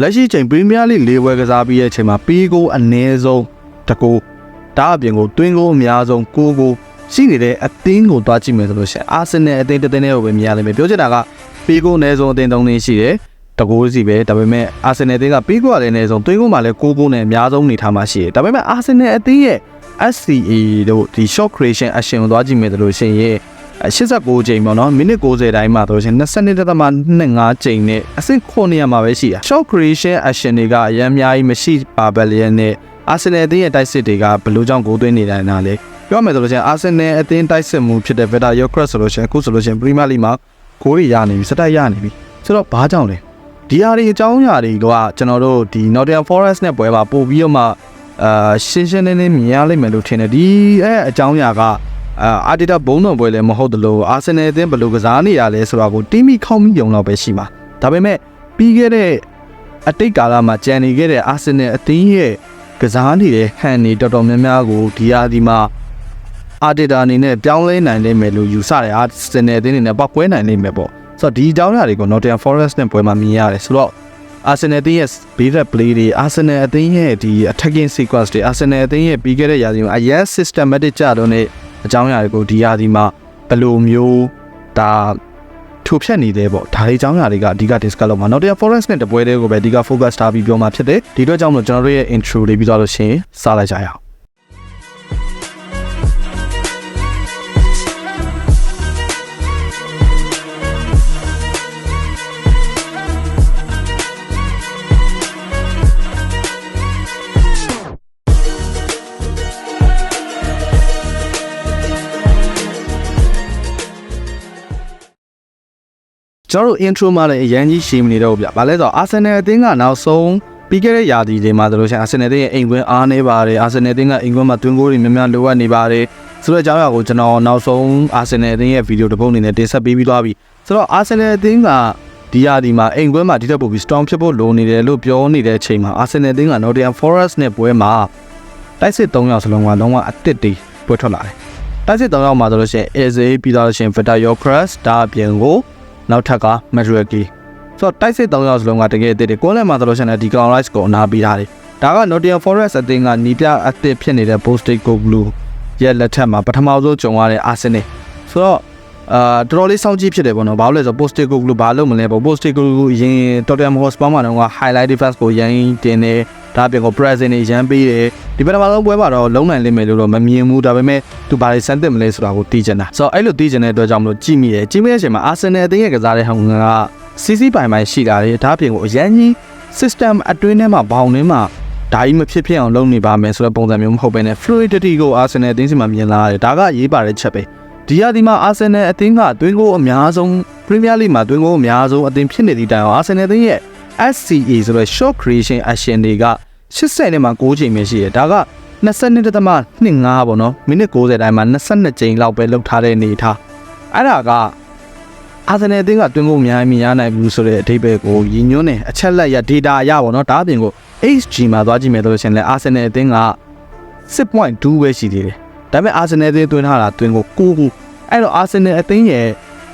လက်ရှိချိန်ပရီးမီးယားလိ၄ပွဲကစားပြီးရဲ့အချိန်မှာပီးကိုအနည်းဆုံးတကူဒါအပြင်ကိုတွင်းကိုအများဆုံးကိုကိုရှိနေတဲ့အသင်းကိုတွားကြည့်မယ်ဆိုလို့ရှိရင်အာဆင်နယ်အသင်းတစ်သင်းနဲ့ပဲမြင်ရလိမ့်မယ်ပြောချင်တာကပီးကိုအနည်းဆုံးအသင်း၃သင်းရှိတယ်တကူစီပဲဒါပေမဲ့အာဆင်နယ်အသင်းကပီးကိုကလည်းအနည်းဆုံးတွင်းကိုမှလည်းကိုကိုနဲ့အများဆုံးနေထားမှရှိတယ်ဒါပေမဲ့အာဆင်နယ်အသင်းရဲ့ SCA တို့ဒီ short creation action ကိုသွားကြည့်မယ်ဆိုလို့ရှိရင် 89ချိန်ပေါ့နော်မိနစ်90တိုင်းမှာဆိုလို့ရှိရင်22.25ချိန်နဲ့အဆင့်9ရမှာပဲရှိတာ short creation action တွေကအများအများကြီးမရှိပါဘလျက်နဲ့အာဆင်နယ်အသင်းရဲ့တိုက်စစ်တွေကဘယ်လိုကြောင့်ဂိုးသွင်းနေတယ်နာလဲပြောမယ်ဆိုလို့ရှိရင်အာဆင်နယ်အသင်းတိုက်စစ်မှုဖြစ်တဲ့ Veta Yokrat ဆိုလို့ရှိရင်အခုဆိုလို့ရှိရင် Premier League မှာဂိုးတွေရနေပြီစတိုက်ရနေပြီဆိုတော့ဘာကြောင့်လဲဒီဟာတွေအကြောင်းအရာတွေကကျွန်တော်တို့ဒီ Nottingham Forest နဲ့ပွဲမှာပို့ပြီးတော့မှအာရှင်းရှင်းလင်းလင်းမြင်ရလိမ့်မယ်လို့ထင်တယ်ဒီအဲအကြောင်းအရာက အာအာတီတာဘုံတော်ပွဲလည်းမဟုတ်တလို့အာဆင်နယ်အသင်းဘယ်လိုကစားနေရလဲဆိုတာကိုတီးမိခေါင်းမိယုံတော့ပဲရှိမှာဒါပေမဲ့ပြီးခဲ့တဲ့အတိတ်ကာလမှာကြံနေခဲ့တဲ့အာဆင်နယ်အသင်းရဲ့ကစားနေတဲ့ဟန်နေတော်တော်များများကိုဒီဟာဒီမှာအာတီတာအနေနဲ့ပြောင်းလဲနိုင်လိမ့်မယ်လို့ယူဆတယ်အာဆင်နယ်အသင်းအနေနဲ့ပောက်ကွဲနိုင်လိမ့်မယ်ပေါ့ဆိုတော့ဒီအကြောင်းအရာတွေကို Nottingham Forest နဲ့ပွဲမှာမြင်ရတယ်ဆိုတော့ Arsenal အသင်းရဲ့ beat play တွေ Arsenal အသင်းရဲ့ဒီ attacking sequence တွေ Arsenal အသင်းရဲ့ပြီးခဲ့တဲ့ရာသီမှာအရင် systematic ကြတော့နေ အကြောင်းအရာတွေကိုဒီရာသီမှာဘယ်လိုမျိုးဒါထိုဖြတ်နေသေးပေါ့ဒါတွေအကြောင်းအရာတွေကအဓိက discuss လုပ်မှာ Nottingham Forest နဲ့တပွဲတည်းကိုပဲအဓိက focus ထားပြီးပြောမှာဖြစ်တယ်ဒီအတွက်ကြောင့်မလို့ကျွန်တော်တို့ရဲ့ intro လေးပြီးသွားလို့ရှိရင်စလိုက်ကြရအောင် ကျွန်တော်တို့ intro မှာလည်းအရန်ကြီးရှင်းမနေတော့ဘူးဗျ။ဘာလဲဆိုတော့ Arsenal အသင်းကနောက်ဆုံးပြီးခဲ့တဲ့ရာသီတွေမှာဆိုလို့ရှိရင် Arsenal အသင်းရဲ့အိမ်ကွင်းအားနေပါတယ်။ Arsenal အသင်းကအိမ်ကွင်းမှာတွင်းကိုတွေများများလိုအပ်နေပါတယ်။ဆိုတော့အကြောင်းအရာကိုကျွန်တော်နောက်ဆုံး Arsenal အသင်းရဲ့ဗီဒီယိုတစ်ပုဒ်အနေနဲ့တင်ဆက်ပေးပြီးသွားပြီ။ဆိုတော့ Arsenal အသင်းကဒီရာသီမှာအိမ်ကွင်းမှာဒီတက်ပို့ပြီး strong ဖြစ်ဖို့လိုနေတယ်လို့ပြောနေတဲ့အချိန်မှာ Arsenal အသင်းက Nottingham Forest နဲ့ပွဲမှာတိုက်စစ်3ယောက်စလုံးကလုံးဝအစ်စ်တွေပွဲထွက်လာတယ်။တိုက်စစ်3ယောက်မှာဆိုလို့ရှိရင် Eze ပြီးသွားလို့ရှိရင် Vita Yokras ဒါအပြင်ကို နောက်ထပ်က Madrid ဆိုတော့တိုက်စစ်3ယောက်စလုံးကတကယ်အစ်စ်တွေကိုယ်လည်းမှာဆိုလို့ရှိရင်ဒီ Crown Rice ကိုအနာပေးထားတယ်ဒါက Nottingham Forest အသင်းကနီးပြအသစ်ဖြစ်နေတဲ့ Postic Koglu ရဲ့လက်ထက်မှာပထမဆုံးကြုံရတဲ့ Arsenal ဆိုတော့အာတော်တော်လေးစောင့်ကြည့်ဖြစ်တယ်ပေါ့နော်ဘာလို့လဲဆိုတော့ Postic Koglu ဘာလို့မလဲပေါ့ Postic Koglu အရင် Tottenham Hotspur မှာတော့ highlight defense ကိုရန်တင်တယ် ဒါအပြင်ကို present နေရန်ပေးတယ်ဒီပထမဆုံးပွဲမှာတော့လုံးနိုင်လိမ့်မယ်လို့တော့မမြင်ဘူးဒါပေမဲ့သူဘာတွေစမ်းသစ်မလဲဆိုတာကိုသိချင်တာဆိုတော့အဲ့လိုသိချင်တဲ့အတွက်ကြောင့်မလို့ကြည့်မိတယ်ကြည့်မိတဲ့အချိန်မှာ Arsenal အသင်းရဲ့ကစားတဲ့ဟောင်းကစီစီပိုင်ပိုင်ရှိတာလေဒါအပြင်ကိုအရန်ကြီး system အတွင်းထဲမှာဘောင်ထဲမှာဒါကြီးမဖြစ်ဖြစ်အောင်လုပ်နေပါမယ်ဆိုတဲ့ပုံစံမျိုးမဟုတ်ဘဲနဲ့ fluidity ကို Arsenal အသင်းစီမှာမြင်လာရတယ်ဒါကရေးပါတဲ့ချက်ပဲဒီရာဒီမှာ Arsenal အသင်းကတွင်းကိုအများဆုံး Premier League မှာတွင်းကိုအများဆုံးအသင်းဖြစ်နေသည့်တိုင်အောင် Arsenal အသင်းရဲ့ SCA ဆိုတဲ့ short creation action တွေက 80နဲ့မှ9ချိန်ပဲရှိတယ်ဒါက22.25ပေါ့နော်မိနစ်90တိုင်းမှာ22ချိန်လောက်ပဲလောက်ထားတဲ့အနေထားအဲ့ဒါကအာဆင်နယ်အသင်းကတွင်းကိုအများကြီးမြင်ရနိုင်ဘူးဆိုတဲ့အဓိပ္ပာယ်ကိုရည်ညွှန်းနေအချက်လက်ရ data အရပေါ့နော်ဒါအပြင်ကို HG မှာသွားကြည့်မယ်ဆိုလို့ရှိရင်လည်းအာဆင်နယ်အသင်းက6.2ပဲရှိသေးတယ်ဒါပေမဲ့အာဆင်နယ်အသင်းသွင်းထားတာတွင်းကို9ခုအဲ့တော့အာဆင်နယ်အသင်းရဲ့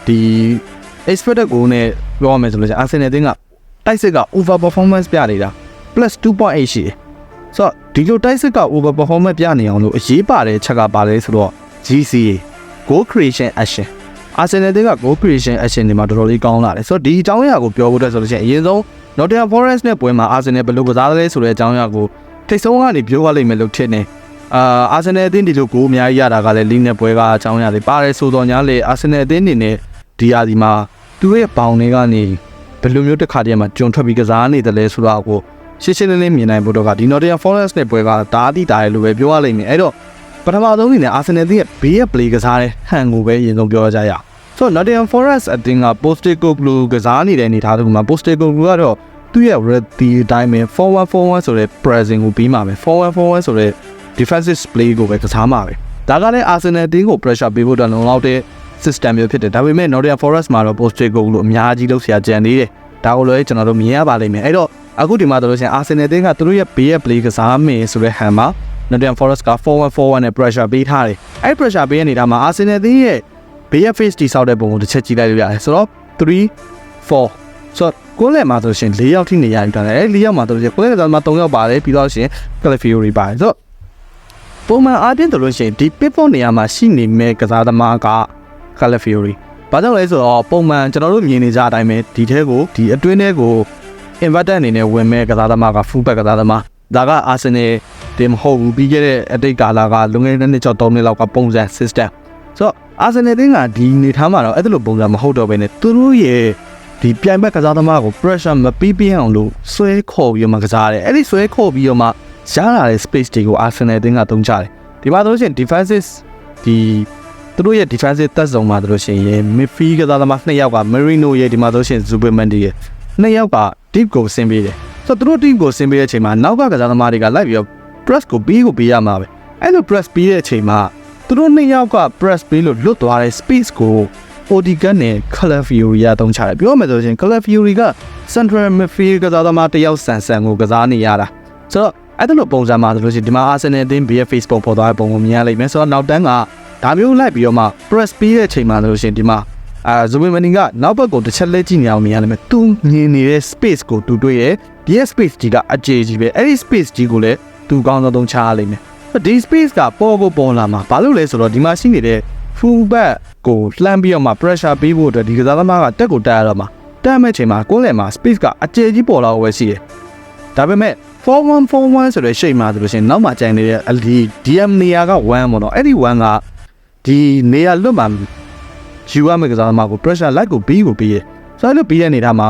ဒီ expected goal နဲ့ပြောရမယ်ဆိုလို့ရှိရင်အာဆင်နယ်အသင်းကတိုက်စစ်က over performance ပြနေတာ plus 2.8ရှိတယ်ဆိုတော့ဒီလိုတိုက်စစ်က over performance ပြနေအောင်လို့အရေးပါတဲ့ချက်ကပါလဲဆိုတော့ GCA goal creation action Arsenal တွေက goal creation action တွေမှာတော်တော်လေးကောင်းလာတယ်ဆိုတော့ဒီအကြောင်းအရာကိုပြောဖို့အတွက်ဆိုလို့ရှိရင်အရင်ဆုံး Nottingham Forest နဲ့ပွဲမှာ Arsenal ဘယ်လိုကစားသလဲဆိုတဲ့အကြောင်းအရာကိုထိတ်ဆုံးကနေပြောရလိမ့်မယ်လို့ထင်တယ်အာအာဆင်နယ်အသင်းဒီလိုကိုအများကြီးရတာကလည်းလီနဲ့ပွဲကအကြောင်းအရာတွေပါတယ်ဆိုတော့ညာလေအာဆင်နယ်အသင်းအနေနဲ့ဒီရာဒီမှာသူ့ရဲ့ဘောင်တွေကနေဘယ်လိုမျိုးတစ်ခါတည်းမှာကြုံထွက်ပြီးကစားနေတယ်လဲဆိုတော့ကို ရှင်းရှင်းလင်းလင်းမြင်နိုင်ဖို့တော့ကဒီ Nottingham Forest နဲ့ပွဲကတားတိတားတယ်လို့ပဲပြောရလိမ့်မယ်အဲ့တော့ပထမဆုံးအနေနဲ့အာဆင်နယ်အသင်းရဲ့ဘေးရဲ့ play ကစားတဲ့ဟန်ကိုပဲအရင်ဆုံးပြောကြရအောင်ဆိုတော့ Nottingham Forest အသင်းက Postecoglou ကစားနေတဲ့အနေအထားတခုမှာ Postecoglou ကတော့သူ့ရဲ့ ready အတိုင်းပဲ4141ဆိုတဲ့ pressing ကိုပြီးမှာပဲ4141ဆိုတဲ့ defensive play ကိုပဲကစားမှာပဲဒါကလည်း Arsenal အသင်းကို pressure ပေးဖို့အတွက်လုံလောက်တဲ့ system မျိုးဖြစ်တယ်ဒါပေမဲ့ Nottingham Forest မှာတော့ Postecoglou အများကြီးလုပ်ဆရာကြံသေးတယ်ဒါကိုလည်းကျွန်တော်တို့မြင်ရပါလိမ့်မယ်အဲ့တော့ အခုဒီမှာဆိုလို့ရှိရင် Arsenal အသင်းကသူတို့ရဲ့ဘေးရဲ့ play ကစားမယ်ဆိုတဲ့ဟန်မှာ Nottingham Forest က4141နဲ့ pressure ပေးထားတယ်အဲ့ pressure ပေးရနေတာမှာ Arsenal အသင်းရဲ့ဘေးရဲ့ face တိဆောက်တဲ့ပုံကိုတစ်ချက်ကြည့်လိုက်လို့ရတယ်ဆိုတော့3 4ဆိုတော့ကိုယ်လက်မှာဆိုရှင်၄ယောက်ထိနေရယူတာလေ၄ယောက်မှာဆိုရှင်ကိုယ်လက်ကစားသမား၃ယောက်ပါတယ်ပြီးတော့ရှင် Calafiori ပါတယ်ဆိုတော့ပုံမှန်အားဖြင့်ဆိုလို့ရှိရင်ဒီ pivot နေရာမှာရှိနေမဲ့ကစားသမားက Calafiori ဘာကြောင့်လဲဆိုတော့ပုံမှန်ကျွန်တော်တို့မြင်နေကြအတိုင်းပဲဒီထဲကိုဒီအတွင်းထဲကို inverter အနေနဲ့ဝင်မဲ့ကစားသမားက full back ကစားသမားဒါက Arsenal တင်မဟုတ်ဘူးပြီးခဲ့တဲ့အတိတ်ကာလကလွန်ခဲ့တဲ့နှစ်ကျော်3နှစ်လောက်ကပုံစံ system ဆိုတော့ Arsenal တင်းကဒီနေထားမှာတော့အဲ့လိုပုံစံမဟုတ်တော့ဘဲနဲ့သူတို့ရဲ့ဒီပြိုင်ဘက်ကစားသမားကို pressure မပေးပြအောင်လို့ဆွဲခေါ်ပြီးတော့မှကစားတယ်အဲ့ဒီဆွဲခေါ်ပြီးတော့မှရလာတဲ့ space တွေကို Arsenal တင်းကတုံးချတယ်ဒီမှာဆိုလို့ရှိရင် defensive ဒီသူတို့ရဲ့ defensive သက်ဆောင်မှာဆိုလို့ရှိရင် midfield ကစားသမားနှစ်ယောက်က Marino ရဲ့ဒီမှာဆိုလို့ရှိရင် Zubimendi ရဲ့ နှစ်ယောက်က deep ကိုဆင်းပေးတယ်ဆိုတော့သူတို့ deep ကိုဆင်းပေးတဲ့အချိန်မှာနောက်ကကစားသမားတွေကလိုက်ပြီးတော့ press ကိုပြီးကိုပေးရမှာပဲအဲ့လို press ပြီးတဲ့အချိန်မှာသူတို့နှစ်ယောက်က press ပေးလို့လွတ်သွားတဲ့ space ကို Odigan နဲ့ Calafiori ရတုံးချတယ်ပြောမယ်ဆိုရင် Calafiori က central midfield ကစားသမားတစ်ယောက်ဆန်ဆန်ကိုကစားနေရတာဆိုတော့အဲ့ဒါလိုပုံစံမှာဆိုလို့ရှိရင်ဒီမှာ Arsenal အသင်း BF Facebook ပေါ်သွားတဲ့ပုံကိုမြင်ရလိမ့်မယ်ဆိုတော့နောက်တန်းကဒါမျိုးလိုက်ပြီးတော့မှ press ပေးတဲ့အချိန်မှာဆိုလို့ရှိရင်ဒီမှာ အာဇူမီမနီကနောက်ဘက်ကိုတစ်ချက်လဲကြည့်နေအောင်မြင်ရလိမ့်မယ်သူမြင်နေတဲ့ space ကိုသူတွေ့ရဲ့ဒီရဲ့ space ကြီးကအကျေကြီးပဲအဲ့ဒီ space ကြီးကိုလည်းသူကောင်းဆုံးချရလိမ့်မယ်ဒီ space ကပေါ်ကိုပေါ်လာမှာဘာလို့လဲဆိုတော့ဒီမှာရှိနေတဲ့ full back ကိုလှမ်းပြီးတော့မှ pressure ပေးဖို့အတွက်ဒီကစားသမားကတက်ကိုတက်ရတော့မှာတက်မဲ့ချိန်မှာကိုယ်လယ်မှာ space ကအကျေကြီးပေါ်လာဝယ်ရှိတယ်ဒါပေမဲ့4141ဆိုတဲ့ရှိတ်မှာဆိုလို့ရှိရင်နောက်မှကြိုင်နေတဲ့ဒီ DM နေရာက1ပေါ့နော်အဲ့ဒီ1ကဒီနေရာလွတ်မှာ ယူရမယ့်ကစားသမားကို pressure လိုက်ကိုပြီးကိုပြီးရဆိုတော့ပြီးတဲ့နေတာမှာ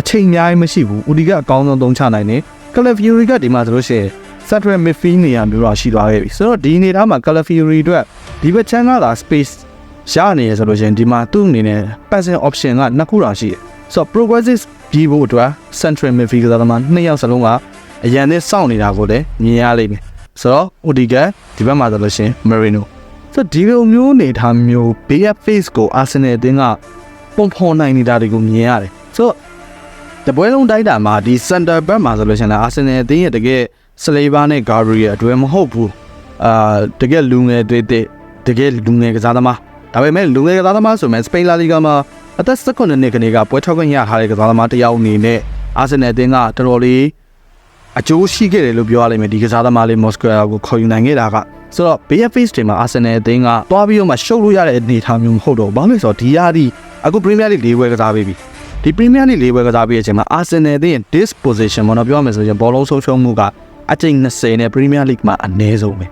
အချိန်အများကြီးမရှိဘူးဦးဒီကအကောင်းဆုံးသုံးချနိုင်တယ် Calafiori ကဒီမှာဆိုလို့ရှိရင် central midfield နေရာမျိုးတော့ရှိသွားခဲ့ပြီဆိုတော့ဒီနေသားမှာ Calafiori အတွက်ဒီဘက်ချမ်းကလာ space ရနေရဆိုလို့ရှိရင်ဒီမှာသူ့အနေနဲ့ passing option ကနှစ်ခုတောင်ရှိတယ်ဆိုတော့ progressive ပြီးဖို့အတွက် central midfield ကစားသမားနှစ်ယောက်စလုံးကအရန်နဲ့စောင့်နေတာကိုလည်းမြင်ရလိမ့်မယ်ဆိုတော့ Odigan ဒီဘက်မှာဆိုလို့ရှိရင် Marino ဆိုတော့ဒီလိုမျိုးနေထားမျိုး BF face ကို Arsenal အသင်းကပုံဖော်နိုင်နေတာတွေကိုမြင်ရတယ်ဆိုတော့တပွဲလုံးတိုက်တာမှာဒီ center back မှာဆိုလို့ရှိရင်လည်း Arsenal အသင်းရဲ့တကယ် Slaver နဲ့ Gabriel အတွဲမဟုတ်ဘူးအာတကယ်လူငယ်တွေတွေတကယ်လူငယ်ကစားသမားဒါပေမဲ့လူငယ်ကစားသမားဆိုမဲ့ Spain La Liga မှာအသက်16နှစ်ကနေကပွဲထောက်ခွင့်ရထားတဲ့ကစားသမားတစ်ယောက်အနေနဲ့ Arsenal အသင်းကတော်တော်လေးအကျိုးရှိခဲ့တယ်လို့ပြောရလိမ့်မယ်ဒီကစားသမားလေး Moscow ကိုခေါ်ယူနိုင်ခဲ့တာက ဆိုတော့ BFAce တွေမှာ Arsenal အသင်းကတွားပြီးတော့မှရှုပ်လို့ရတဲ့အနေအထားမျိုးမဟုတ်တော့ဘာလို့လဲဆိုတော့ဒီရသည်အခု Premier League ၄ပွဲကစားပေးပြီဒီ Premier League ၄ပွဲကစားပေးတဲ့အချိန်မှာ Arsenal အသင်းရဲ့ disposition မနော်ပြောရမယ်ဆိုရင်ဘောလုံးဆုံးရှုံးမှုကအကျိန်20နဲ့ Premier League မှာအနည်းဆုံးပဲ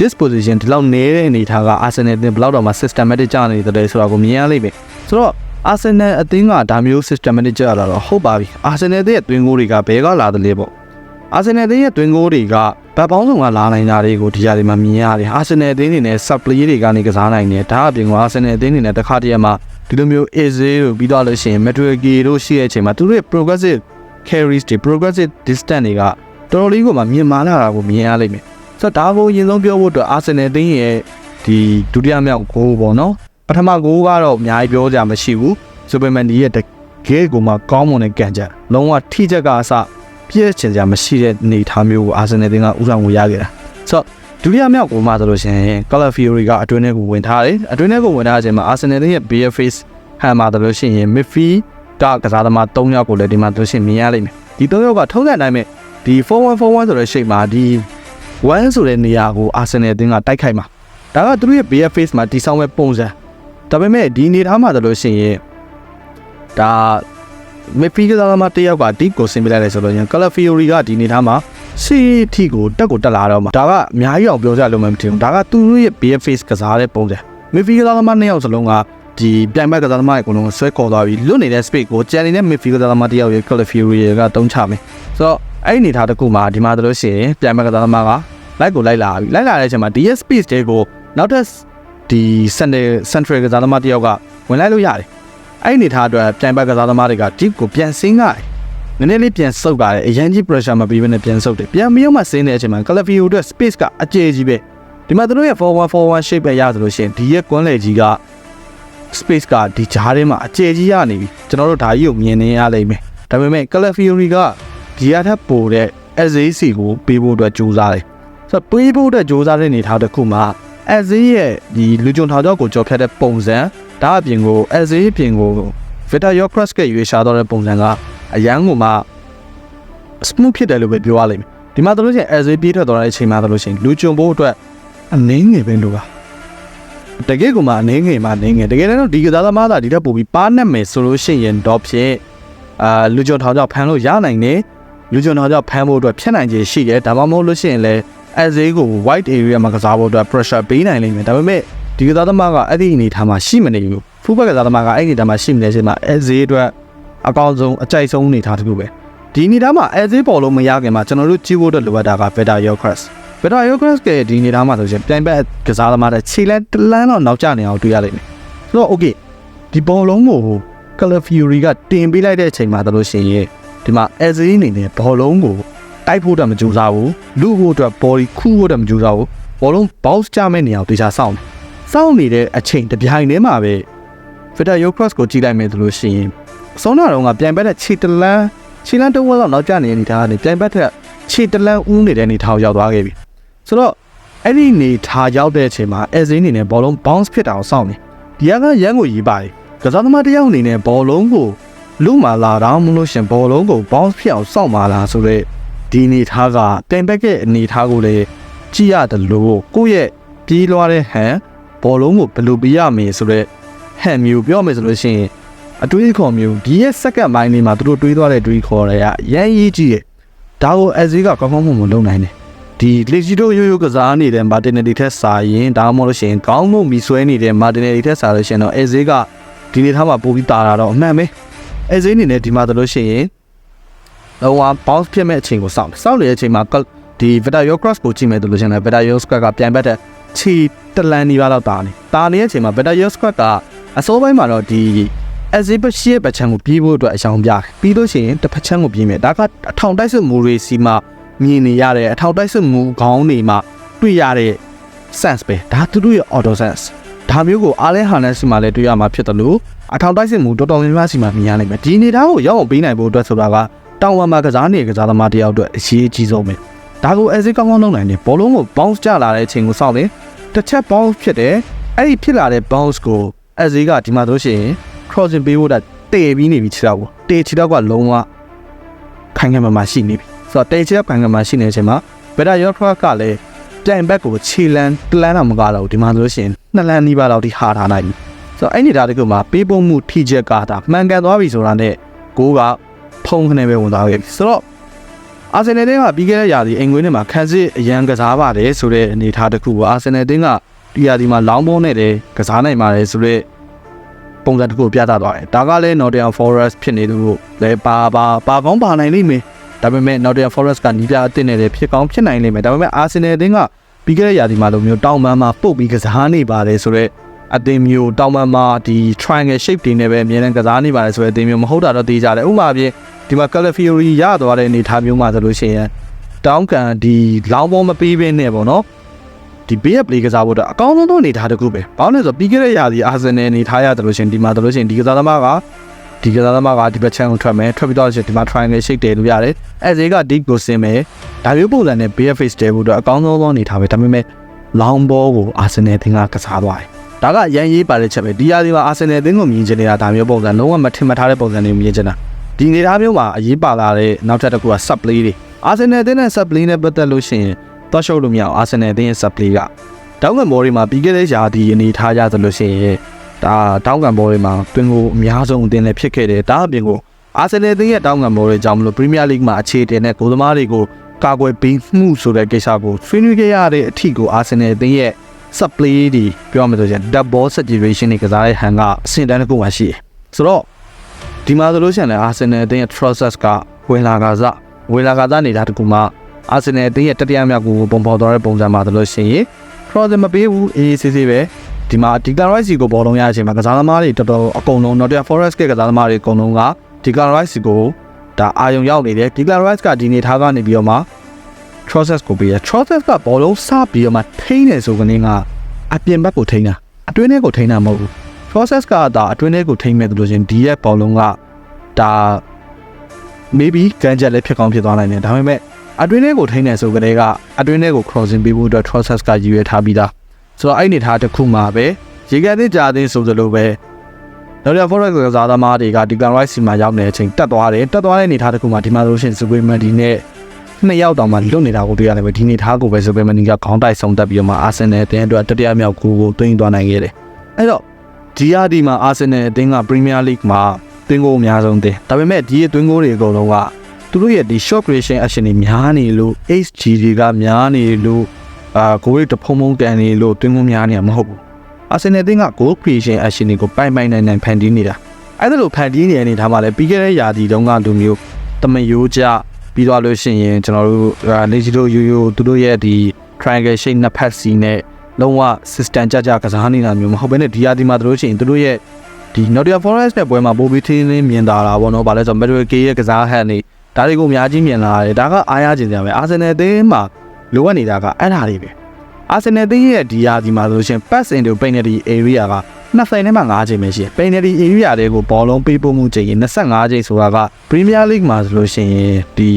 disposition ဒီလောက်နေတဲ့အနေအထားက Arsenal အသင်းဘယ်လောက်တော့မှ systematic ကျနေတယ်ဆိုတာကိုမြင်ရလိမ့်မယ်ဆိုတော့ Arsenal အသင်းကဒါမျိုး systematic ကျလာတော့ဟုတ်ပါပြီ Arsenal အသင်းရဲ့တွင်းကိုတွေကဘယ်ကလာတယ်လဲပေါ့ Arsenal အသင်းရဲ့တွင်းကိုတွေက ဗတ်ပေါင်းဆောင်ကလာနိုင်တာတွေကိုဒီကြားတွေမှာမြင်ရတယ် Arsenal အသင်းတွေနဲ့ sub play တွေကနေကစားနိုင်တယ်ဒါအပြင်က Arsenal အသင်းတွေနဲ့တစ်ခါတည်းမှာဒီလိုမျိုး Eze တို့ပြီးတော့လို့ရှိရင် Madueke တို့ရှိတဲ့အချိန်မှာသူတို့ရဲ့ progressive carries တွေ progressive distance တွေကတော်တော်လေးကိုမှမြင်မာလာတာကိုမြင်ရလိမ့်မယ်ဆိုတော့ဒါကိုအရင်ဆုံးပြောဖို့အတွက် Arsenal အသင်းရဲ့ဒီဒုတိယမြောက်ဂိုးပေါ့နော်ပထမဂိုးကတော့အများကြီးပြောကြမရှိဘူး Superman ဒီရဲ့တကယ်ကိုမှကောင်းမွန်တဲ့ကန်ချက်လုံးဝထိချက်ကအစ ပြည့်ချင်ကြမရှိတဲ့အနေအထားမျိုးကို Arsenal တင်ကဥဆောင်ကိုရခဲ့တာဆိုတော့ဒုတိယမြောက်ကိုမှဆိုလို့ရှိရင် Color Fury ကအတွင်းထဲကိုဝင်ထားတယ်အတွင်းထဲကိုဝင်ထားခြင်းမှာ Arsenal ရဲ့ bare face ဟန်မှာဆိုလို့ရှိရင် midfield ကကစားသမား3ယောက်ကိုလည်းဒီမှာဆိုလို့ရှိရင်မြင်ရလိမ့်မယ်ဒီ3ယောက်ကထုံးတဲ့အတိုင်းပဲဒီ4141ဆိုတဲ့ shape မှာဒီ1ဆိုတဲ့နေရာကို Arsenal အသင်းကတိုက်ခိုက်မှာဒါကသူတို့ရဲ့ bare face မှာတီဆောင်မဲ့ပုံစံဒါပေမဲ့ဒီနေထားမှာဆိုလို့ရှိရင်ဒါ မဖီကစားသမားတစ်ယောက်ကဒီကိုဆင်ပြလိုက်တယ်ဆိုလို့ရင် Color Fury ကဒီနေထားမှာစီထီကိုတက်ကိုတက်လာတော့မှာဒါကအများကြီးအောင်ပြောကြလို့မထင်ဘူးဒါကသူတို့ရဲ့ bare face ကစားတဲ့ပုံစံမဖီကစားသမားနှစ်ယောက်စလုံးကဒီပြိုင်ဘက်ကစားသမားရဲ့အကုန်လုံးဆွဲခေါ်သွားပြီးလွတ်နေတဲ့ space ကိုကြံနေတဲ့ midfield ကစားသမားတစ်ယောက်ရဲ့ Color Fury ကတုံးချမယ်ဆိုတော့အဲ့ဒီအနေထားတစ်ခုမှာဒီမှာတို့လို့ရှိရင်ပြိုင်ဘက်ကစားသမားကလိုက်ကိုလိုက်လာပြီလိုက်လာတဲ့အချိန်မှာဒီရဲ့ space တွေကိုနောက်ထပ်ဒီ center central ကစားသမားတစ်ယောက်ကဝင်လိုက်လို့ရတယ် အဲ့ဒီအနေထားအတွက်ပြိုင်ဘက်ကစားသမားတွေက deep ကိုပြန်ဆင်းရတယ်နည်းနည်းလေးပြန်ဆုပ်ပါတယ်အရင်ကြီး pressure မပြီးဘဲနဲ့ပြန်ဆုပ်တယ်ပြန်မရောက်မှဆင်းတဲ့အချိန်မှာ Calafio အတွက် space ကအကျယ်ကြီးပဲဒီမှာတို့ရဲ့ forward forward shape ပဲရသလိုရှင်ဒီရဲ့ကွန်းလေကြီးက space ကဒီဂျားထဲမှာအကျယ်ကြီးရနေပြီကျွန်တော်တို့ဒါကြီးကိုမြင်နေရလိမ့်မယ်ဒါပေမဲ့ Calafiori ကဒီရထက်ပိုတဲ့ SAC ကိုပေးဖို့အတွက်ကြိုးစားတယ်ဆိုတော့ပေးဖို့အတွက်ကြိုးစားတဲ့အနေထားတစ်ခုမှာ SAC ရဲ့ဒီလူကြုံထောင်ချောက်ကိုကြော်ဖြတ်တဲ့ပုံစံ ဒါအပြင်ကို SAC အပြင်ကို Vita Yocrest ကရွေးရှာတော့တဲ့ပုံစံကအရန်ကိုမှ smooth ဖြစ်တယ်လို့ပဲပြောရလိမ့်မယ်ဒီမှာတို့လို့ရှိရင် as ပြေးထွက်သွားတဲ့အချိန်မှာတို့လို့ရှိရင်လူကြုံဖို့အတွက်အနည်းငယ်ပဲလို့ပါတကယ်ကမှအနည်းငယ်မှအနည်းငယ်တကယ်တော့ဒီကစားသမားသာဒီထက်ပိုပြီးပါနဲ့မယ်ဆိုလို့ရှိရင်တော့ဖြင့်အာလူကြုံထောင်ကြောင့်ဖမ်းလို့ရနိုင်တယ်လူကြုံထောင်ကြောင့်ဖမ်းဖို့အတွက်ဖြစ်နိုင်ခြေရှိတယ်ဒါမှမဟုတ်လို့ရှိရင်လည်း as ကို white area မှာကစားဖို့အတွက် pressure ပေးနိုင်လိမ့်မယ်ဒါပေမဲ့ ဒီကစားသမားကအဲ့ဒီအနေထားမှာရှိမနေဘူးဖူးဘက်ကစားသမားကအဲ့ဒီအနေထားမှာရှိမနေချိန်မှာ as အတွက်အကောင်းဆုံးအကြိုက်ဆုံးအနေထားတစ်ခုပဲဒီအနေထားမှာ as ပေါ်လို့မရခင်မှာကျွန်တော်တို့ကြည့်ဖို့အတွက်လိုအပ်တာက Veta Yocrest Veta Yocrest ကဒီအနေထားမှာဆိုရင်ပြိုင်ဘက်ကစားသမားတဲ့ခြေလက်တလန်းတော့နောက်ကျနေအောင်တွေ့ရလိမ့်မယ်ဆိုတော့ okay ဒီဘောလုံးကို Color Fury ကတင်ပေးလိုက်တဲ့အချိန်မှာတလို့ရှိရင်ဒီမှာ as အနေနဲ့ဘောလုံးကိုတိုက်ဖို့တော့မကြိုးစားဘူးလူဖို့အတွက် body ခုဖို့တော့မကြိုးစားဘူးဘောလုံး bounce ချမဲ့နေအောင်တေချာစောင့်တယ် စောင့်နေတဲ့အချိန်တစ်ပြိုင်တည်းမှာပဲ Vita Yocross ကိုကြည့်လိုက်မယ်ဆိုလို့ရှိရင်အစောနာတော့ကပြန်ဘက်တဲ့ခြေတလန်းခြေလန်းတစ်ဝက်လောက်နောက်ကျနေတဲ့အနေထားကနေပြန်ဘက်တဲ့ခြေတလန်းဦးနေတဲ့အနေထားကိုရောက်သွားခဲ့ပြီဆိုတော့အဲ့ဒီအနေထားရောက်တဲ့အချိန်မှာအဲဇင်းအနေနဲ့ဘောလုံး bounce ဖြစ်တာကိုစောင့်နေဒီကကရန်ကိုရေးပါတယ်ကစားသမားတစ်ယောက်အနေနဲ့ဘောလုံးကိုလူမာလာတော့မလို့ရှင်ဘောလုံးကို bounce ဖြစ်အောင်စောင့်ပါလားဆိုတော့ဒီအနေထားကပြန်ဘက်ရဲ့အနေထားကိုလည်းကြည့်ရတယ်လို့ကိုယ့်ရဲ့ပြေးလွှားတဲ့ဟန် ဘောလုံးကိုဘယ်လိုပြရမလဲဆိုတော့ဟန်မျိုးပြောမယ်ဆိုလို့ရှိရင်အတွေးခေါ်မျိုးဒီရဲ့စက္ကန့်ပိုင်းလေးမှာသူတို့တွေးသွားတဲ့တွေးခေါ်တွေကရမ်းရေးကြည့်ရဲ့ဒါကိုအဇီးကကောင်းကောင်းမွန်မွန်လုပ်နိုင်တယ်ဒီလက်ရှိတို့ရိုးရိုးကစားနေတဲ့မာတင်နယ်တီထက်စာရင်ဒါမှမဟုတ်လို့ရှိရင်ကောင်းလို့မီဆွဲနေတဲ့မာတင်နယ်တီထက်စာလို့ရှိရင်တော့အဇီးကဒီနေထားမှာပို့ပြီးတာတာတော့အမှန်ပဲအဇီးအနေနဲ့ဒီမှာဆိုလို့ရှိရင်လောက bounce ဖြစ်မဲ့အချိန်ကိုစောင့်တယ်စောင့်နေတဲ့အချိန်မှာဒီ Vita Yocross ကိုကြည့်မယ်ဆိုလို့ရှိရင် Vita Yocross ကပြန်ဘက်တဲ့ခြေ တလန်နီးပါးလောက်တာနေတာနေတဲ့အချိန်မှာ Vita Yocross ကအစိုးပိုင်းမှာတော့ဒီ as if ရှေ့ဘက်ချမ်းကိုပြေးဖို့အတွက်အယောင်ပြတယ်ပြီးလို့ရှိရင်တစ်ဖက်ချမ်းကိုပြေးမယ်ဒါကအထောင်တိုက်စစ်မူတွေစီမှာမြင်နေရတဲ့အထောင်တိုက်စစ်မူခေါင်းတွေမှာတွေ့ရတဲ့ sense ပဲဒါသူတို့ရဲ့ auto sense ဒါမျိုးကိုအားလဲဟာနဲ့စီမှာလည်းတွေ့ရမှာဖြစ်တယ်လို့အထောင်တိုက်စစ်မူတော်တော်များများစီမှာမြင်ရနိုင်မယ်ဒီနေသားကိုရောက်အောင်ပေးနိုင်ဖို့အတွက်ဆိုတာကတောင်ဝမ်မှာကစားနေကစားသမားတယောက်အတွက်အရေးအကြီးဆုံးပဲဒါကို as if ကောင်းကောင်းလုပ်နိုင်တယ်ဘောလုံးကို bounce ကျလာတဲ့အချိန်ကိုစောင့်တယ် တစ်ချက် bounce ဖြစ်တယ်အဲ့ဒီဖြစ်လာတဲ့ bounce ကို as if ကဒီမှာဆိုရှင် crossing ပေးဖို့တာတေပြီးနေပြီခြေတော့ကိုတေခြေတော့ကလုံးဝခိုင်ခံမှမရှိနေပြီဆိုတော့တေခြေတော့ခိုင်ခံမှရှိနေတဲ့အချိန်မှာ better your truck ကလည်းတိုင်ဘက်ကိုခြေလန်းတလန်းတော့မကတော့ဒီမှာဆိုလို့ရှိရင်နှစ်လန်းနီးပါးလောက်ထိဟာထားနိုင်ပြီဆိုတော့အဲ့ဒီဓာတ်တကူမှာပေးပုံမှုထိချက်ကတာမှန်ကန်သွားပြီဆိုတာနဲ့ကိုကဖုံးခနဲ့ပဲဝင်သွားခဲ့ပြီဆိုတော့ အာဆင်နယ်တင်းကပြီးခဲ့တဲ့ရာသီအိမ်ကွင်းထဲမှာခန်းစစ်အရန်ကစားပါတယ်ဆိုတဲ့အနေအထားတစ်ခုကိုအာဆင်နယ်တင်းကဒီရာသီမှာလောင်းပေါ်နဲ့တည်းကစားနိုင်ပါတယ်ဆိုတော့ပုံစံတစ်ခုပြသသွားတယ်ဒါကလည်း Nottingham Forest ဖြစ်နေသူကိုလည်းပါပါပါကောင်းပါနိုင်လိမ့်မယ်ဒါပေမဲ့ Nottingham Forest ကနီးပြအသစ်နဲ့လည်းဖြစ်ကောင်းဖြစ်နိုင်လိမ့်မယ်ဒါပေမဲ့ Arsenal အသင်းကပြီးခဲ့တဲ့ရာသီမှာလိုမျိုးတောင်ပန်းမှာပုတ်ပြီးကစားနေပါတယ်ဆိုတော့အသင်းမျိုးတောင်ပန်းမှာဒီ triangle shape တွေနဲ့ပဲအများနဲ့ကစားနေပါတယ်ဆိုတော့အသင်းမျိုးမဟုတ်တာတော့သိကြတယ်ဥပမာပြင် ဒီမှာ Color Fury ရသွားတဲ့အနေအထားမျိုးမှာဆိုလို့ရှိရင်တောင်းကန်ဒီလောင်းပေါ်မပေးဘဲနဲ့ပေါ့နော်ဒီဘေးက play ကစားဖို့တော့အကောင်းဆုံးသောအနေထားတစ်ခုပဲ။ဘာလို့လဲဆိုတော့ပြီးခဲ့တဲ့ရာသီအာဆင်နယ်အနေထားရတယ်လို့ရှင်ဒီမှာဆိုလို့ရှင်ဒီကစားသမားကဒီကစားသမားကဒီဘက်ချန်ကိုထွက်မယ်ထွက်ပြီးတော့ရှင်ဒီမှာ triangle shape တယ်လို့ရတယ်။အဲဈေးက deep ကိုဆင်းမယ်။ဒါမျိုးပုံစံနဲ့ bare face တယ်ဖို့တော့အကောင်းဆုံးသောအနေထားပဲ။ဒါပေမဲ့ long ball ကိုအာဆင်နယ်သင်ကကစားသွားတယ်။ဒါကရန်ရေးပါတဲ့ချက်ပဲဒီရာသီမှာအာဆင်နယ်သင်းကိုမြင်ချင်နေတာဒါမျိုးပုံစံလုံးဝမထင်မှတ်ထားတဲ့ပုံစံတွေမြင်ချင်တာ။ ဒီနေသားမျိုးမှာအရေးပါလာတဲ့နောက်ထပ်တစ်ခုက sub play တွေအာဆင်နယ်သင်းနဲ့ sub play နဲ့ပတ်သက်လို့ရှိရင်တော့ရှုပ်လို့မရအောင်အာဆင်နယ်သင်းရဲ့ sub play ကတောင်းကန်ဘော်တွေမှာပြီးခဲ့တဲ့ရာသီအနေထားကြသလိုရှိရင်ဒါတောင်းကန်ဘော်တွေမှာတွင်ကိုအများဆုံးအသင်းလည်းဖြစ်ခဲ့တယ်ဒါအပြင်ကိုအာဆင်နယ်သင်းရဲ့တောင်းကန်ဘော်တွေကြောင့်မလို့ပရီးမီးယားလိဂ်မှာအခြေတင်တဲ့ဂိုးသမားတွေကိုကာကွယ်ပေးမှုဆိုတဲ့ကိစ္စကိုဆွေးနွေးခဲ့ရတဲ့အထိကိုအာဆင်နယ်သင်းရဲ့ sub play တွေပြောရမယ်ဆိုရင် double situation တွေကစားတဲ့ဟန်ကအဆင့်တန်းတစ်ခုမှရှိတယ်ဆိုတော့ ဒီမှာဆိုလို့ရှိရင်လည်းအာဆင်နယ်အသင်းရဲ့ process ကဝင်လာကစားဝင်လာကစားနေတာတကူမှအာဆင်နယ်အသင်းရဲ့တတိယမြောက်ကိုပုံဖော်သွားတဲ့ပုံစံမှာဆိုလို့ရှိရင် cross မပေးဘူးအေးဆေးဆေးပဲဒီမှာ declarize ကိုဘောလုံးရတဲ့အချိန်မှာကစားသမားတွေတော်တော်အကုန်လုံး Nottingham Forest ကကစားသမားတွေအကုန်လုံးက declarize ကိုဒါအာယုံရောက်နေတယ် declarize ကဒီနေထားကနေပြီးတော့မှ process ကိုပေးရ process ကဘောလုံးစပြီးတော့မှထိန်းနေဆိုကနေကအပြင်ဘက်ကိုထိန်းတာအတွင်းထဲကိုထိန်းတာမဟုတ်ဘူး process ကဒါအတွင်းထဲကိုထိန်းမဲ့လို့ချင်းဒီရဲ့ဘောလုံးကဒါ maybe ကန်ချက်လည်းဖြစ်ကောင်းဖြစ်သွားနိုင်တယ်ဒါပေမဲ့အတွင်းထဲကိုထိန်းနေဆိုကြတဲ့ကအတွင်းထဲကို crossing ပေးဖို့အတွက် process ကရည်ရွယ်ထားပြီးသားဆိုတော့အဲ့နေထားတစ်ခုမှာပဲရေကန်သစ်ကြာသင်းဆိုသလိုပဲနောက်တဲ့ forex ကစားသမားတွေကဒီ Declan Rice စီမှာရောက်နေတဲ့အချိန်တက်သွားတယ်တက်သွားတဲ့အနေအထားတစ်ခုမှာဒီမှာဆိုလို့ရှိရင် Superman ဒီနဲ့နှစ်ယောက်တောင်မှလွတ်နေတာကိုတွေ့ရတယ်ပဲဒီနေထားကိုပဲ Superman ကခေါင်းတိုက်ဆုံးတက်ပြီးတော့မှ Arsenal အသင်းအတွက်တတိယမြောက်ဂိုးကိုသွင်းသွားနိုင်ခဲ့တယ်အဲ့တော့ GRD မှာ Arsenal အသင်းက Premier League မှာသွင်းဂိုးအများဆုံးတင်ဒါပေမဲ့ဒီရဲ့သွင်းဂိုးတွေအကုန်လုံးကသူတို့ရဲ့ဒီ short creation action တွေများနေလို့ HG တွေကများနေလို့အာဂိုးတွေတဖုံဖုံကန်နေလို့သွင်းဂိုးများနေမှာမဟုတ်ဘူးအာဆင်နယ်အသင်းက goal creation action တွေကိုပိုင်ပိုင်နိုင်နိုင်ဖန်တီးနေတာအဲ့ဒါလိုဖန်တီးနေတဲ့အနေထားမှာလည်းပြီးခဲ့တဲ့ရာသီတုန်းကလူမျိုးတမယိုးကြပြီးသွားလို့ရှိရင်ကျွန်တော်တို့လေဂျီတို့ယူယူသူတို့ရဲ့ဒီ triangle shape နှစ်ဖက်စီနဲ့ လုံးဝ system ကြကြကစားနေတာမျိုးမဟုတ်ဘဲနဲ့ဒီရာသီမှာတို့ရှိရင်သူတို့ရဲ့ဒီ Nottingham Forest နဲ့ပွဲမှာပိုပြီးထင်းထင်းမြင်တာလားဗောနော်ဗာလဲဆိုတော့ Medway K ရဲ့ကစားဟန်နေဒါတွေကိုအများကြီးမြင်လာရတယ်ဒါကအားရကျင်ကြပဲ Arsenal အသင်းမှာလိုအပ်နေတာကအဲ့ဒါတွေပဲအာဆင်နယ်သင်းရဲ့ဒီယာဒီမှာဆိုလို့ရှိရင် pass into penalty area က20နဲ့မှ5ချိန်ပဲရှိတယ် penalty area တွေကိုဘောလုံးပေးပို့မှုချိန်ရင်25ချိန်ဆိုတာက Premier League မှာဆိုလို့ရှိရင်ဒီ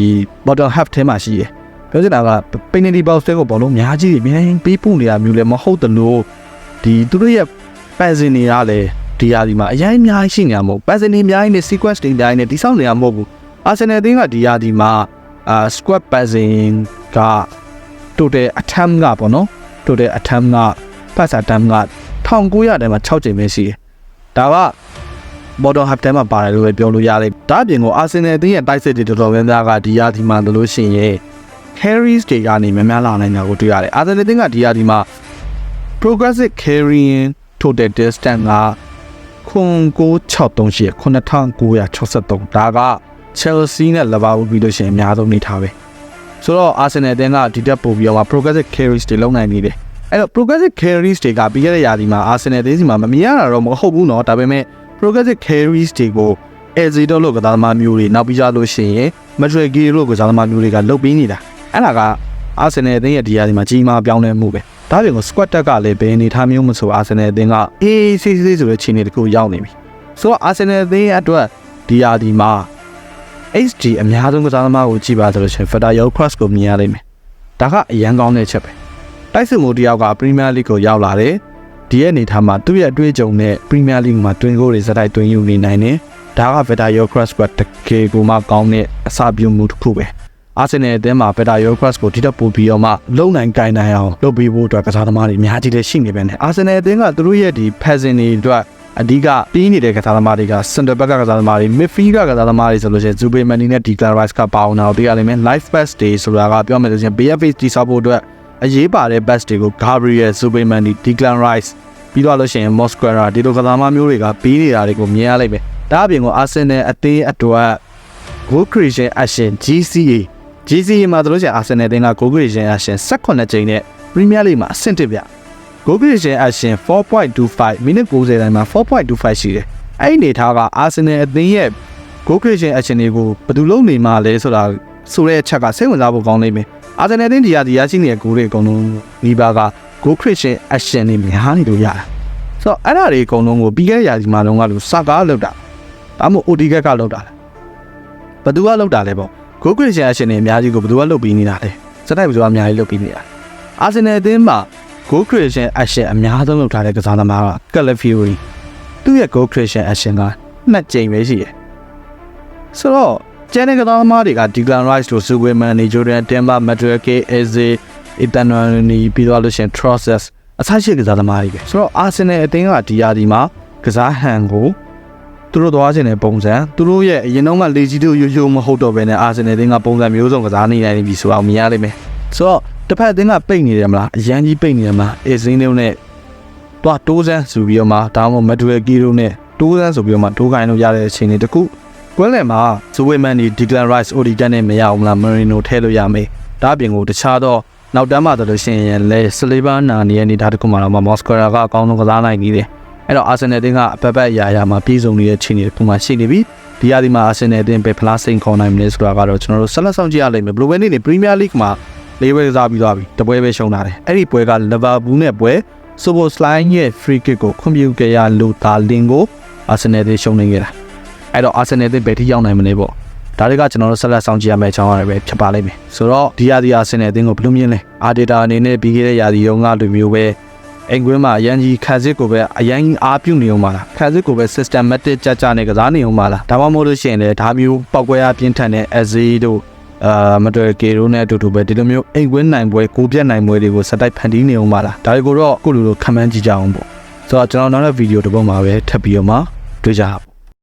bottom half ထဲမှာရှိတယ် ပြောချင်တာက penalty box တွေကိုဘောလုံးအများကြီးအများကြီးပေးပို့နေတာမျိုးလည်းမဟုတ်တယ်လို့ဒီသူတို့ရဲ့ passing တွေကလည်းဒီယာဒီမှာအရင်အများကြီးရှိနေတာမဟုတ် passing တွေအများကြီးနဲ့ sequence တွေအများကြီးနဲ့တိစောက်နေတာမဟုတ်ဘူး Arsenal အသင်းကဒီယာဒီမှာအာ squad passing က total attempt ကပေါ့နော် total attempt က pass attempt က1900တန်းမှာ6ချိန်ပဲရှိတယ်။ဒါက bottom half တန်းမှာပါတယ်လို့ပဲပြောလို့ရတယ်။ဒါအပြင်ကို Arsenal အသင်းရဲ့တိုက်စစ်တွေတော်တော်များများကဒီရာဒီမှာလို့ရှိရင် carries တွေကနေများများလာနိုင်တာကိုတွေ့ရတယ်။ Arsenal အသင်းကဒီရာဒီမှာ progressive carrying total distance က0963 9963ဒါက Chelsea နဲ့ Liverpool ပြီးလို့ရှိရင်အများဆုံးနေထားပဲ။ဆိုတော့ Arsenal အသင်းကဒီတက်ပို့ပြီးတော့ progressive carries တွေလုံးနိုင်နေတယ်။အဲ့တော့ progressive carries တွေကပြီးခဲ့တဲ့ရာသီမှာ Arsenal အသင်းစီမှာမမြင်ရတာတော့မဟုတ်ဘူးเนาะဒါပေမဲ့ progressive carries တွေကို Ezito လို့ကစားသမားမျိုးတွေနောက်ပြီးကြလို့ရှိရင် Madrid လို့ကစားသမားမျိုးတွေကလုတ်ပြီးနေတာ။ အဲ့ဒါက Arsenal အသင်းရဲ့ဒီရာသီမှာကြီးမားပြောင်းလဲမှုပဲ။ဒါပြင်ကို squad တက်ကလည်းဘယ်အနေထားမျိုးမဆို Arsenal အသင်းကအေးဆေးဆေးဆိုတဲ့ခြေအနေတစ်ခုရောက်နေပြီ။ဆိုတော့ Arsenal အသင်းအတွက်ဒီရာသီမှာ HD အများဆုံးကစားသမားကိုကြည့်ပါဆိုလို့ရှိရင် Federer Cross ကိုမြင်ရလိမ့်မယ်။ဒါကအရန်ကောင်းတဲ့ချက်ပဲ။တိုက်စစ်မိုးတယောက်က Premier League ကိုရောက်လာတယ်။ဒီရဲ့အနေထားမှာသူ့ရဲ့အတွေ့အကြုံနဲ့ Premier League မှာတွင်ကိုတွေစတိုက်တွင်ယူနေနိုင်တယ်။ဒါက Federer Cross ကတကယ်ကိုမှကောင်းတဲ့အစာပြုမှုတစ်ခုပဲ။ Arsenal အသင်းမှာ Federer Cross ကိုဒီတော့ပို့ပြီးတော့မှလုံနိုင်ကိုင်နိုင်အောင်လုပ်ပေးဖို့အတွက်ကစားသမားတွေအများကြီးလည်းရှိနေပဲနဲ့ Arsenal အသင်းကသူတို့ရဲ့ဒီ passing တွေအတွက်အဓိကပြီးနေတဲ့ကစားသမားတွေက center back ကကစားသမားတွေ midfield ကကစားသမားတွေဆိုလို့ရှိရင် Zubaymani နဲ့ Declan Rice ကပါအောင်တာတို့ရလိမ့်မယ် live pass တွေဆိုတာကပြောမယ်ဆိုရင် BFA တိစောက်ဖို့အတွက်အရေးပါတဲ့ pass တွေကို Gabriel Zubaymani Declan Rice ပြီးတော့လို့ရှိရင် Mosquera ဒီလိုကစားသမားမျိုးတွေကပြီးနေတာတွေကိုမြင်ရလိမ့်မယ်ဒါအပြင်ကို Arsenal အသင်းအတွက် goal creation action GCA GCA မှာတို့လို့ရှိရင် Arsenal အသင်းက goal creation action 18ချိန်နဲ့ Premier League မှာအဆင့်တစ်ပြ goal creation action 4.25မိနစ်90တိုင်းမှာ4.25ရှိတယ်။အဲ့ဒီအနေထားက Arsenal အသင်းရဲ့ goal creation action တွေကိုဘယ်သူလုံးနေမှလဲဆိုတာဆိုတဲ့အချက်ကစိတ်ဝင်စားဖို့ကောင်းနေမယ်။ Arsenal အသင်းဒီဟာဒီရရှိနေတဲ့ goal တွေအကုန်လုံးဒီပါက goal creation action တွေများနေလို့ရတာ။ဆိုတော့အဲ့ဒါတွေအကုန်လုံးကိုပြီးခဲ့တဲ့ရာသီမှာတော့ကလို့စကားလောက်တာ။ဒါမှမဟုတ် OD ကကလောက်တာလေ။ဘယ်သူကလောက်တာလဲပေါ့။ goal creation action တွေအများကြီးကိုဘယ်သူကလုပ်ပြီးနေတာလဲ။စတိုက်ဘယ်သူကအများကြီးလုပ်ပြီးနေတာ။ Arsenal အသင်းမှာ goal creation action အများဆုံးလုပ်ထားတဲ့ကစားသမားက Calafiori သူ့ရဲ့ goal creation action ကနှစ်ကြိမ်ပဲရှိတယ်ဆိုတော့ကျန်တဲ့ကစားသမားတွေက Declan Rice တို့ Superman နေ Jordan Timber Madueke Eze Itanani ပြီးတော့လို့ရှရင် Trossers အဆရှိကစားသမားတွေပဲဆိုတော့ Arsenal အသင်းကဒီယာဒီမှာကစားဟန်ကို သူတို့သွားခြင်းတဲ့ပုံစံသူတို့ရဲ့အရင်တော့ကလေကြီးတို့ရိုးရိုးမဟုတ်တော့ဘဲနဲ့ Arsenal အသင်းကပုံစံမျိုးစုံကစားနေနိုင်ပြီဆိုအောင်မြင်ရလိမ့်မယ်ဆိုတော့တစ်ဖက်အသင်းကပိတ်နေတယ်မလားအရန်ကြီးပိတ်နေတယ်မလားအေဇင်းတို့နဲ့တွားတိုးစမ်းဆိုပြီးတော့မှဒါမှမဟုတ်မဒွယ်ကီတို့နဲ့တိုးစမ်းဆိုပြီးတော့မှတိုးကိုင်းလို့ရတဲ့အချိန်တွေတခုကွဲလည်မှာဇဝေမန်ဒီဒီကလန်ရိုက်စ်အိုဒီတန်နဲ့မရအောင်မလားမရီနိုထဲလို့ရမယ်ဒါအပြင်ကိုတခြားတော့နောက်တန်းမှာဆိုလို့ရှိရင်လဲစလီဗာနာနီရဲ့အနေထားတခုမှတော့မော်စကိုရာကအကောင်းဆုံးကစားနိုင်နေတယ် အဲ့တော့အာဆင်နယ်တင်းကအပတ်ပတ်အရာရာမှာပြည်စုံနေတဲ့ချိန်တွေတခုမှရှိနေပြီဒီရဒီမှာအာဆင်နယ်တင်းပဲဖလားစိန်ခေါ်နိုင်မလဲဆိုတာကတော့ကျွန်တော်တို့ဆက်လက်ဆောင်ကြည့်ရလိမ့်မယ်ဘလိုပဲနေနေပရီးမီးယားလိဂ်မှာလေးပွဲကစားပြီးသွားပြီတပွဲပဲရှုံးလာတယ်အဲ့ဒီပွဲကလီဗာပူးနဲ့ပွဲဆိုဘိုစလိုင်းရဲ့ free kick ကိုခွင့်ပြုခဲ့ရလို့ဒါလင်ကိုအာဆင်နယ်တင်းရှုံးနေခဲ့တာအဲ့တော့အာဆင်နယ်တင်းဘယ်ထိရောက်နိုင်မလဲပေါ့ဒါတွေကကျွန်တော်တို့ဆက်လက်ဆောင်ကြည့်ရမယ့်အကြောင်းအရာတွေပဲဖြစ်ပါလိမ့်မယ်ဆိုတော့ဒီရာဒီအာဆင်နယ်အသင်းကိုဘယ်လိုမြင်လဲအာဒေတာအနေနဲ့ပြီးခဲ့တဲ့ရာဒီရုံးကလူမျိုးပဲ အိမ်ကွင်းမှာအရန်ကြီးခန်းစစ်ကိုပဲအရန်ကြီးအားပြုနေအောင်ပါလားခန်းစစ်ကိုပဲ systematic ကြကြနဲ့ကစားနေအောင်ပါလားဒါမှမဟုတ်လို့ရှိရင်လည်းဒါမျိုးပောက်ကွဲအားပြင်းထန်တဲ့ SZ တို့အာမတော်ကေတို့နဲ့အတူတူပဲဒီလိုမျိုးအိမ်ကွင်းနိုင်ပွဲကိုပြတ်နိုင်ပွဲတွေကိုစတိုက်ဖန်တီးနေအောင်ပါလားဒါတွေကိုတော့ကိုလူလိုခံမှန်းကြည့်ကြအောင်ပေါ့ဆိုတော့ကျွန်တော်နောက်တဲ့ဗီဒီယိုတစ်ပုဒ်မှာပဲထပ်ပြီးတော့မှတွေ့ကြပါ